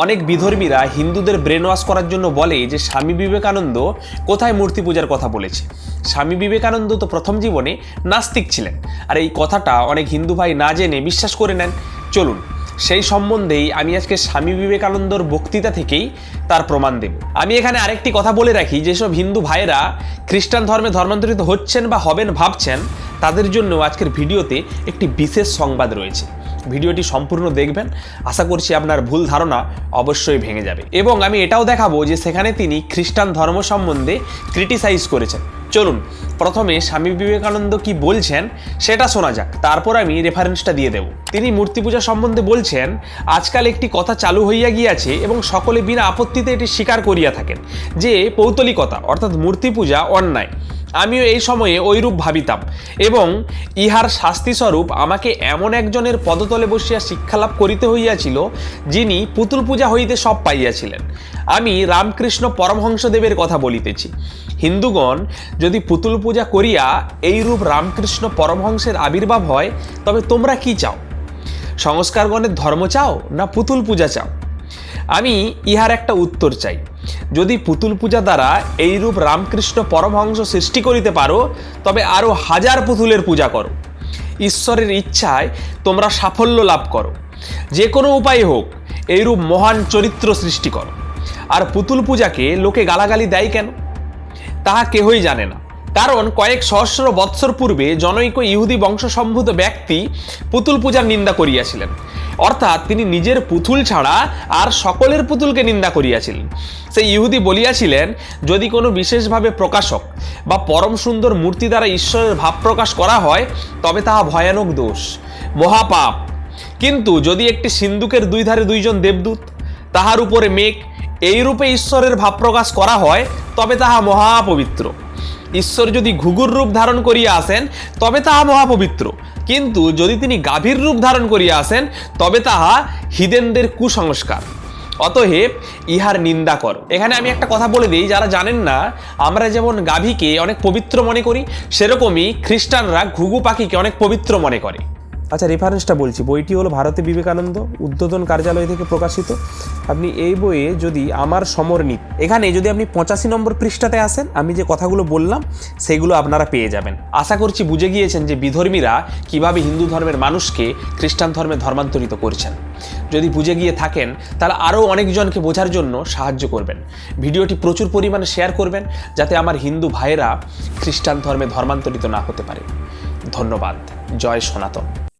অনেক বিধর্মীরা হিন্দুদের brain wash করার জন্য বলে যে স্বামী বিবেকানন্দ কোথায় মূর্তি পূজার কথা বলেছে। স্বামী বিবেকানন্দ তো প্রথম জীবনে নাস্তিক ছিলেন। আর এই কথাটা অনেক হিন্দু ভাই না জেনে বিশ্বাস করে নেন। চলুন, সেই সম্বন্ধেই আমি আজকে স্বামী বিবেকানন্দর বক্তৃতা থেকেই তার প্রমাণ দেব। আমি এখানে আরেকটি কথা বলে রাখি, যেসব হিন্দু ভাইয়েরা খ্রিস্টান ধর্মে ধর্মান্তরিত হচ্ছেন বা হবেন ভাবছেন, তাদের জন্য আজকের ভিডিওতে একটি বিশেষ সংবাদ রয়েছে। ভিডিওটি সম্পূর্ণ দেখবেন। আশা করছি আপনার ভুল ধারণা অবশ্যই ভেঙে যাবে। এবং আমি এটাও দেখাবো যে সেখানে তিনি খ্রিস্টান ধর্ম সম্বন্ধে ক্রিটিসাইজ করেছেন। চলুন, প্রথমে স্বামী বিবেকানন্দ কি বলছেন সেটা শোনা যাক। তারপর আমি রেফারেন্সটা দিয়ে দেব। তিনি মূর্তি পূজা সম্বন্ধে বলছেন, আজকাল একটি কথা চালু হইয়া গিয়াছে এবং সকলে বিনা আপত্তিতে এটি স্বীকার করিয়া থাকেন, যে পৌতলিকতা, অর্থাৎ মূর্তি পূজা, অন্যায়। আমিও এই সময়ে ঐরূপ ভাবিতাম এবং ইহার শাস্তিস্বরূপ আমাকে এমন একজনের পদতলে বসিয়া শিক্ষালাভ করিতে হইয়াছিল, যিনি পুতুল পূজা হইতে সব পাইয়াছিলেন। আমি রামকৃষ্ণ পরমহংসদেবের কথা বলিতেছি। হিন্দুগণ, যদি পুতুল পূজা করিয়া এইরূপ রামকৃষ্ণ পরমহংসের আবির্ভাব হয়, তবে তোমরা কি চাও? সংস্কারগণের ধর্ম চাও না পুতুল পূজা চাও? আমি ইহার একটা উত্তর চাই। যদি পুতুল পূজা দ্বারা এইরূপ রামকৃষ্ণ পরমহংস সৃষ্টি করিতে পারো, তবে আরও হাজার পুতুলের পূজা করো। ঈশ্বরের ইচ্ছায় তোমরা সাফল্য লাভ করো। যে কোনো উপায় হোক, এইরূপ মহান চরিত্র সৃষ্টি করো। আর পুতুল পূজাকে লোকে গালাগালি দেয় কেন? তাহা কেহই জানে না। কারণ কয়েক সহস্র বৎসর পূর্বে জনৈক ইহুদি বংশসম্ভূত ব্যক্তি পুতুল পূজার নিন্দা করিয়াছিলেন। অর্থাৎ তিনি নিজের পুতুল ছাড়া আর সকলের পুতুলকে নিন্দা করিয়াছিলেন। সেই ইহুদি বলিয়াছিলেন, যদি কোনো বিশেষভাবে প্রকাশক বা পরম সুন্দর মূর্তি দ্বারা ঈশ্বরের ভাব প্রকাশ করা হয়, তবে তাহা ভয়ানক দোষ। মহাপাপ। কিন্তু যদি একটি সিন্ধুকের দুই ধারে দুইজন দেবদূত তাহার উপরে মেঘ, এইরূপে ঈশ্বরের ভাব প্রকাশ করা হয়, তবে তাহা মহাপবিত্র। ঈশ্বর যদি ঘুঘুর রূপ ধারণ করিয়া আসেন, তবে তাহা মহাপবিত্র। কিন্তু যদি তিনি গাভীর রূপ ধারণ করিয়া আসেন, তবে তাহা হিদেনদের কুসংস্কার। অতএব ইহার নিন্দা কর। এখানে আমি একটা কথা বলে দিই, যারা জানেন না, আমরা যেমন গাভীকে অনেক পবিত্র মনে করি, সেরকমই খ্রিস্টানরা ঘুঘু পাখিকে অনেক পবিত্র মনে করে। আচ্ছা রেফারেন্সটা বলছি। বইটি হলো ভারতে বিবেকানন্দ উদ্বোধন কার্যালয় থেকে প্রকাশিত। আপনি এই বইয়ে যদি আমার সমরনীত এখানে যদি আপনি পঁচাশি নম্বর পৃষ্ঠাতে আসেন, আমি যে কথাগুলো বললাম, সেগুলো আপনারা পেয়ে যাবেন। আশা করছি বুঝে গিয়েছেন যে বিধর্মীরা কীভাবে হিন্দু ধর্মের মানুষকে খ্রিস্টান ধর্মে ধর্মান্তরিত করছেন। যদি বুঝে গিয়ে থাকেন, তাহলে আরও অনেকজনকে বোঝার জন্য সাহায্য করবেন। ভিডিওটি প্রচুর পরিমাণে শেয়ার করবেন, যাতে আমার হিন্দু ভাইয়েরা খ্রিস্টান ধর্মে ধর্মান্তরিত না হতে পারে। ধন্যবাদ। জয় সনাতন।